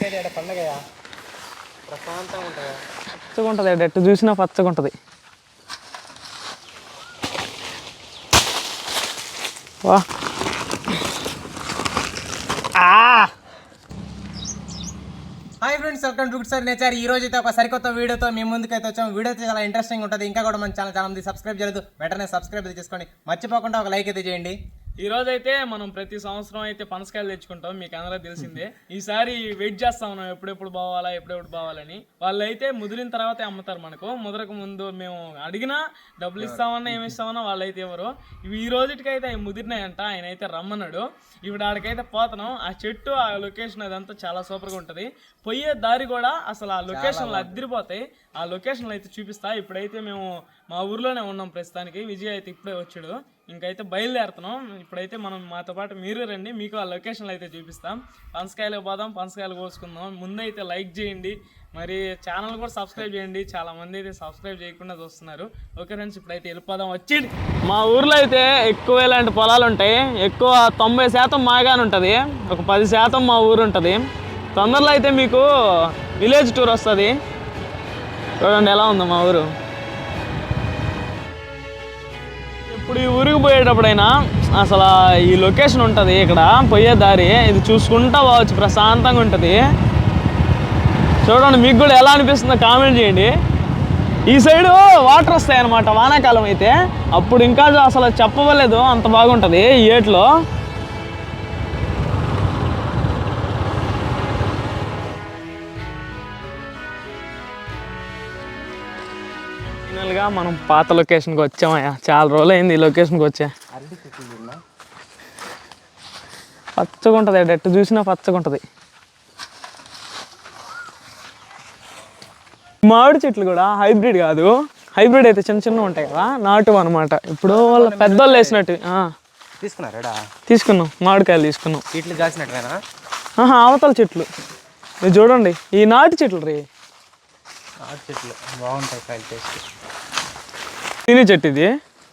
పండగయా? ప్రశాంతంగా ఉంటుందా? పచ్చగా ఉంటుంది ఎట్టు చూసినా పచ్చగా ఉంటుంది వా hi friends welcome to sir nature ఈ రోజు అయితే ఒక సరికొత్త వీడియోతో మీ ముందుకు అయితే వచ్చాం. వీడియో అయితే చాలా ఇంట్రెస్టింగ్ ఉంటుంది. ఇంకా కూడా మన ఛానల్ చాలా మంది సబ్స్క్రైబ్ చేయలేదు. వెంటనే సబ్స్క్రైబ్ చేసుకోండి. మర్చిపోకుండా ఒక లైక్ అయితే చేయండి. ఈ రోజు అయితే మనం ప్రతి సంవత్సరం అయితే పనసకాయలు తెచ్చుకుంటాం. మీకు అందరూ తెలిసిందే. ఈసారి వెయిట్ చేస్తా ఉన్నాం. ఎప్పుడెప్పుడు బావాలా ఎప్పుడెప్పుడు బావాలని వాళ్ళు అయితే ముదిరిన తర్వాతే అమ్ముతారు మనకు. ముదరకు ముందు మేము అడిగినా డబ్బులు ఇస్తామన్నా ఏమి ఇస్తామన్నా వాళ్ళు అయితే ఎవరు ఇవి ఈ రోజుటికైతే అవి ముదిరినాయంట. ఆయన అయితే రమ్మన్నాడు. ఇప్పుడు ఆడికైతే పోతున్నాం. ఆ చెట్టు ఆ లొకేషన్ అదంతా చాలా సూపర్గా ఉంటుంది. పోయే దారి కూడా అసలు ఆ లొకేషన్లు అద్దరిపోతాయి. ఆ లొకేషన్లు అయితే చూపిస్తా. ఇప్పుడైతే మేము మా ఊర్లోనే ఉన్నాం ప్రస్తుతానికి. విజయ్ అయితే ఇప్పుడే వచ్చాడు. ఇంకైతే బయలుదేరుతున్నాం. ఇప్పుడైతే మనం మాతో పాటు మీరు రండి. మీకు ఆ లొకేషన్లు అయితే చూపిస్తాం. పనసకాయలు పోదాం పనసకాయలు కోసుకుందాం. ముందైతే లైక్ చేయండి. మరి ఛానల్ కూడా సబ్స్క్రైబ్ చేయండి. చాలా మంది అయితే సబ్స్క్రైబ్ చేయకుండా చూస్తున్నారు. ఓకే ఫ్రెండ్స్ ఇప్పుడైతే వెళ్ళిపోదాం. వచ్చేది మా ఊర్లో అయితే ఎక్కువ ఇలాంటి పొలాలు ఉంటాయి. ఎక్కువ తొంభై శాతం మాగానే ఉంటుంది. ఒక పది శాతం మా ఊరు ఉంటుంది. తొందరలో అయితే మీకు విలేజ్ టూర్ వస్తుంది. చూడండి ఎలా ఉందో మా ఊరు. ఇప్పుడు ఈ ఊరికి పోయేటప్పుడైనా అసలు ఈ లొకేషన్ ఉంటుంది ఇక్కడ పోయే దారి ఇది చూసుకుంటా పోవచ్చు ప్రశాంతంగా ఉంటుంది. చూడండి మీకు కూడా ఎలా అనిపిస్తుందో కామెంట్ చేయండి. ఈ సైడు వాటర్ వస్తాయి అనమాట వానాకాలం అయితే. అప్పుడు ఇంకా అసలు చెప్పవలేదు అంత బాగుంటుంది ఈ ఏట్లో. మనం పాత లొకేషన్కి వచ్చామయ్యా చాలా రోజులు అయింది ఈ లొకేషన్కి వచ్చా. పచ్చగా ఉంటుంది ఎట్టు చూసినా పచ్చగా ఉంటుంది మామిడి చెట్లు కూడా హైబ్రిడ్ కాదు. హైబ్రిడ్ అయితే చిన్న చిన్న ఉంటాయి కదా నాటు అనమాట ఇప్పుడు వాళ్ళ పెద్దోళ్ళు వేసినట్టు తీసుకున్నారా తీసుకున్నాం మామిడికాయలు తీసుకున్నాం. అవతల చెట్లు. ఇది చూడండి ఈ నాటు చెట్లు రీ. చెట్లు బాగుంటాయి కాయలు టేస్ట్ తినే చెట్టు ఇది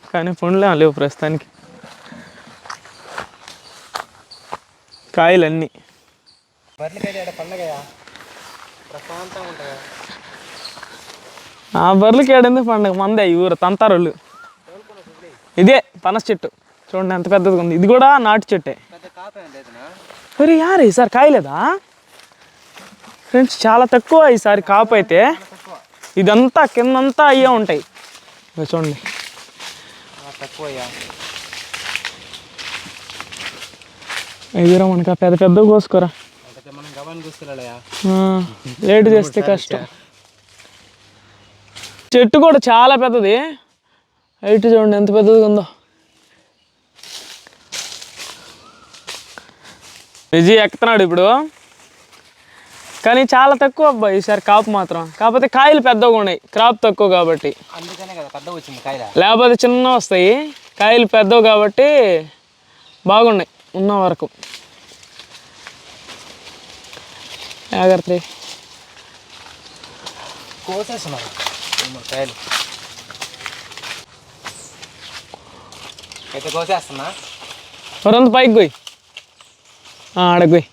కానీ పండ్లే లేవు ప్రస్తుతానికి. కాయలన్నీ. ఆ బర్రెలకి ఏడింది పండుగ? మందే ఈ ఊరు తంతారోళ్ళు. ఇదే పనస చెట్టు. చూడండి ఎంత పెద్దదిగా ఉంది. ఇది కూడా నాటు చెట్టే. మరి యారు ఈసారి కాయలేదా? ఫ్రెండ్స్ చాలా తక్కువ ఈసారి కాపు అయితే. ఇదంతా కిందంతా అయ్యే ఉంటాయి. చూడండి. తక్కువ మనకి? ఆ పెద్ద పెద్ద కోసుకోరా? లేట్ చేస్తే కష్టం. చెట్టు కూడా చాలా పెద్దది. హైట్ చూడండి ఎంత పెద్దదిగా ఉందో. విజయ్ ఎక్కుతున్నాడు ఇప్పుడు. కానీ చాలా తక్కువ అబ్బాయి ఈసారి కాపు మాత్రం. కాకపోతే కాయలు పెద్దగా ఉన్నాయి. క్రాప్ తక్కువ కాబట్టి. అందుకనే కదా పెద్ద వచ్చింది కాయల. లేకపోతే చిన్న వస్తాయి. కాయలు పెద్దవి కాబట్టి బాగున్నాయి ఉన్న వరకు. జాగ్రత్త కోసేస్తున్నారు. కాయలు. అయితే కోసేస్తున్నా. వరంత పైకి పోయి ఆడకు పోయి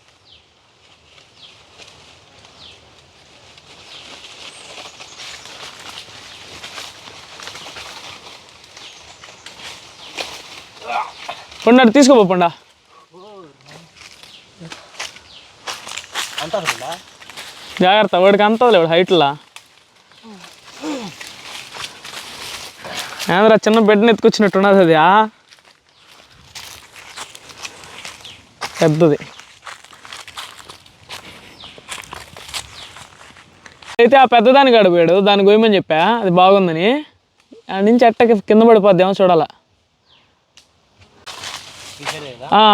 పండు తీసుకోపో పండా. జాగ్రత్త వాడికి అంతది వాడు హైట్లా. ఏంద్రా చిన్న బిడ్డని ఎత్తుకొచ్చినట్టున్నది అది ఆ? పెద్దది. అయితే ఆ పెద్దదానికి అడిపోయాడు దానికి పోయమని చెప్పా అది బాగుందని. ఆ నుంచి ఎట్టకి కింద పడిపోద్దేమో చూడాలా.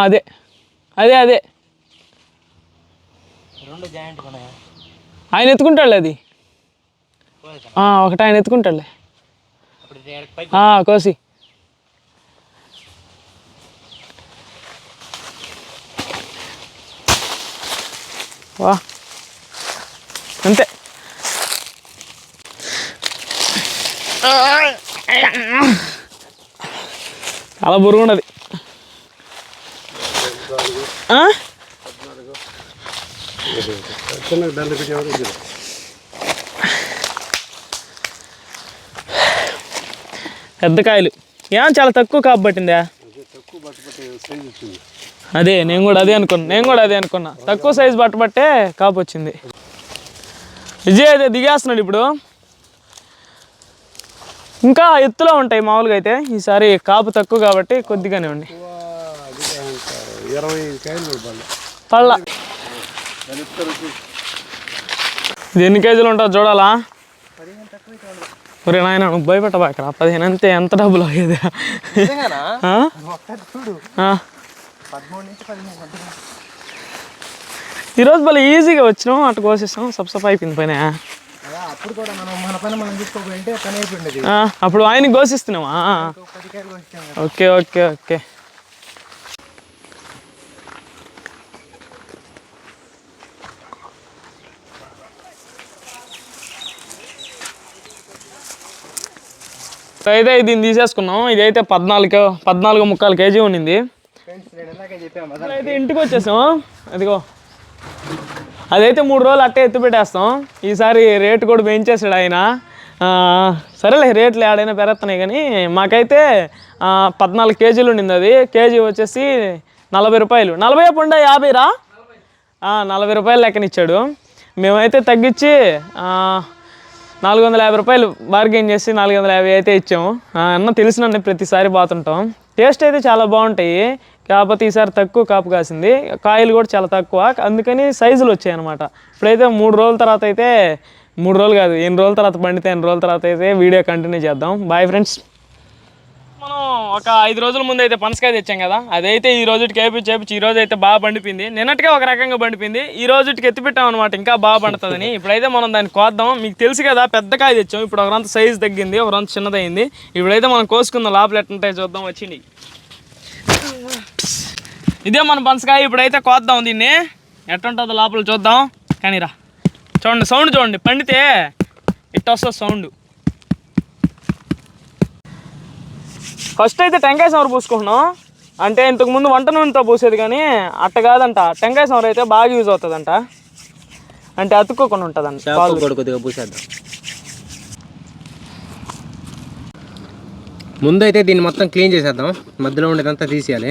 అదే. అదే అదే. రెండు జాయింట్ ఉన్నాయా ఆయన ఎత్తుకుంటాడులే అది. ఒకటి ఆయన ఎత్తుకుంటాడులే. కోసి. వా. అంతే. చాలా ఆ? పెద్ద కాయలు ఏం చాలా తక్కువ కాపు పట్టిందా అదే నేను కూడా అదే అనుకున్నా నేను కూడా అదే అనుకున్నా. తక్కువ సైజు పట్టబట్టే కాపు వచ్చింది విజయ్ అయితే దిగేస్తున్నాడు ఇప్పుడు. ఇంకా ఎత్తులో ఉంటాయి మామూలుగా అయితే. ఈసారి కాపు తక్కువ కాబట్టి కొద్దిగానే ఉండి ఇరవై కాయలు పళ్ళ. ఇది ఎన్ని కేజీలు ఉంటుందో చూడాలా? ఒరే నాయన నువ్వు భయపెట్టబాకరా పదిహేను అంతే ఎంత డబ్బులు అయ్యేది? నిజంగానా? ఆ? ఒక్కటి చూడు. ఆ. పదమూడు నుంచి పదిహేను మధ్యలో. ఈరోజు భలే ఈజీగా వచ్చినాం అటు కోసేసాం సబ్సప్ అయిపోయింది పైన. అప్పుడు కూడా మనం మన పని మనం చూసుకోకపోయింటే పని అయిపోయింది ఆ, అప్పుడు ఆయనకి కోసిస్తున్నావా? వచ్చాము ఓకే ఓకే. ఓకే అయితే దీన్ని తీసేసుకున్నాం ఇదైతే పద్నాలుగు పద్నాలుగు ముక్కాలు కేజీ ఉండింది. అయితే ఇంటికి వచ్చేసాం అదిగో అదైతే మూడు రోజులు అట్టే ఎత్తి పెట్టేస్తాం. ఈసారి రేటు కూడా పెంచేసాడు ఆయన. సరేలే రేట్లు ఏడైనా పెరుగుతున్నాయి కానీ మాకైతే పద్నాలుగు కేజీలు ఉండింది అది. కేజీ వచ్చేసి నలభై రూపాయలు. నలభై పండ యాభై రా నలభై రూపాయలు లెక్కనిచ్చాడు. మేమైతే తగ్గించి నాలుగు వందల యాభై రూపాయలు బార్గెన్ చేసి నాలుగు వందల యాభై అయితే ఇచ్చాము. అన్న తెలిసినండి ప్రతిసారి బాతుంటాం. టేస్ట్ అయితే చాలా బాగుంటాయి. కాకపోతే ఈసారి తక్కువ కాపు కాసింది. కాయలు కూడా చాలా తక్కువ. అందుకని సైజులు వచ్చాయి అనమాట ఇప్పుడైతే మూడు రోజుల తర్వాత అయితే మూడు రోజులు కాదు ఎన్ని రోజుల తర్వాత పండితే ఎన్ని రోజుల తర్వాత అయితే వీడియో కంటిన్యూ చేద్దాం. బాయ్ ఫ్రెండ్స్ ఒక ఐదు రోజుల ముందు అయితే పనసకాయ తెచ్చాం కదా అదైతే ఈ రోజుకి వేపించి చేపించి ఈ రోజు అయితే బాగా పండిపోయింది నిన్నటికే ఒక రకంగా పండిపోయింది ఈ రోజుకి ఎత్తి పెట్టాం అనమాట ఇంకా బాగా పండుతుందని. ఇప్పుడైతే మనం దాన్ని కోద్దాం. మీకు తెలుసు కదా పెద్ద కాయ తెచ్చాం. ఇప్పుడు ఒకరంత సైజ్ తగ్గింది ఒకరంత చిన్నదైంది. ఇప్పుడైతే మనం కోసుకుందాం. లోపల ఎట్లుంటాయి చూద్దాం. వచ్చింది. ఇదే మన పనసకాయ. ఇప్పుడైతే కోద్దాం దీన్ని. ఎట్లుంటుందో లోపల చూద్దాం. కానీ రా. చూడండి సౌండ్ చూడండి. పండితే ఇట్ వస్తుంది సౌండ్ ఫస్ట్ అయితే టెంకాయ సవర పూసుకుంటున్నాం. అంటే ఇంతకు ముందు వంట నూనెతో పూసేది కానీ అట్ట కాదంట. టెంకాయ సవర అయితే బాగా యూజ్ అవుతుందంట. అంటే అతుక్కోకుండా ఉంటుందంట. పాలు. కూడా కొద్దిగా పూసేద్దాం. ముందైతే దీన్ని మొత్తం క్లీన్ చేసేద్దాం. మధ్యలో ఉండేదంతా తీసేయాలి.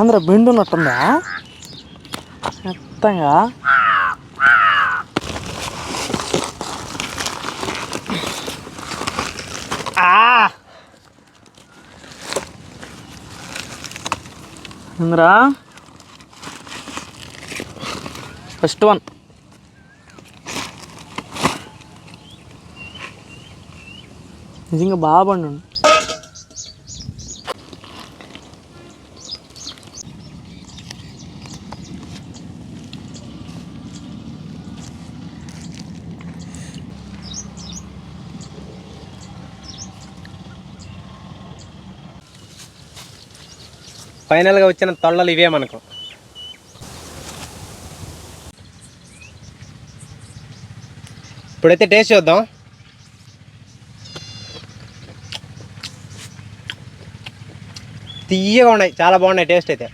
ఆంధ్ర బెండు ఉన్నట్టుందా మొత్తంగా ఇంద్రా ఫస్ట్ వన్ నిజంగా బాగా పండు ఫైనల్గా వచ్చిన తొళ్ళలు ఇవే మనకు. ఇప్పుడైతే టేస్ట్ చూద్దాం. తీయగా ఉన్నాయి చాలా బాగున్నాయి టేస్ట్ అయితే.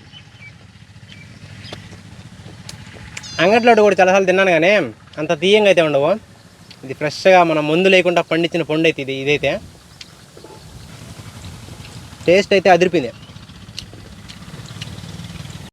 అంగట్లో కూడా చాలాసార్లు తిన్నాను కానీ అంత తీయంగా అయితే ఉండవు. ఇది ఫ్రెష్గా మనం ముందు లేకుండా పండించిన పండు అయితే ఇది ఇదైతే. టేస్ట్ అయితే అదిరిపోయింది.